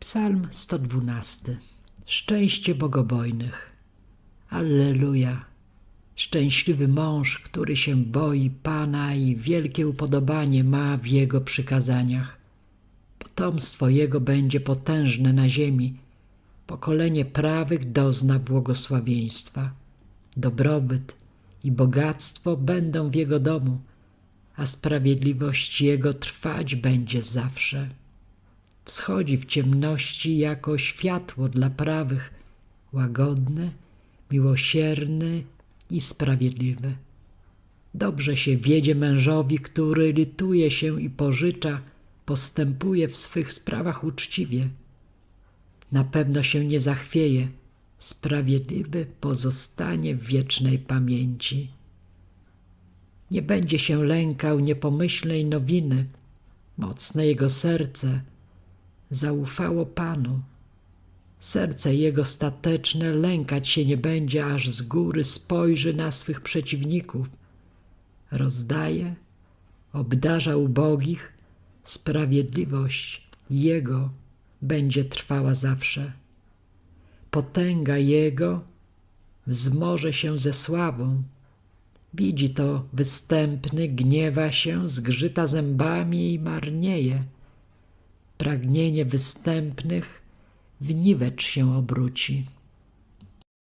Psalm 112. Szczęście bogobojnych. Alleluja. Szczęśliwy mąż, który się boi Pana i wielkie upodobanie ma w Jego przykazaniach. Potomstwo Jego będzie potężne na ziemi. Pokolenie prawych dozna błogosławieństwa. Dobrobyt i bogactwo będą w Jego domu, a sprawiedliwość Jego trwać będzie zawsze wschodzi w ciemności jako światło dla prawych, łagodny, miłosierny i sprawiedliwy. Dobrze się wiedzie mężowi, który lituje się i pożycza, postępuje w swych sprawach uczciwie. Na pewno się nie zachwieje, sprawiedliwy pozostanie w wiecznej pamięci. Nie będzie się lękał niepomyślnej nowiny, mocne jego serce – zaufało Panu. Serce jego stateczne lękać się nie będzie, aż z góry spojrzy na swych przeciwników. Rozdaje, obdarza ubogich, sprawiedliwość Jego będzie trwała zawsze. Potęga Jego wzmoże się ze sławą. Widzi to występny, gniewa się, zgrzyta zębami i marnieje pragnienie występnych w niwecz się obróci.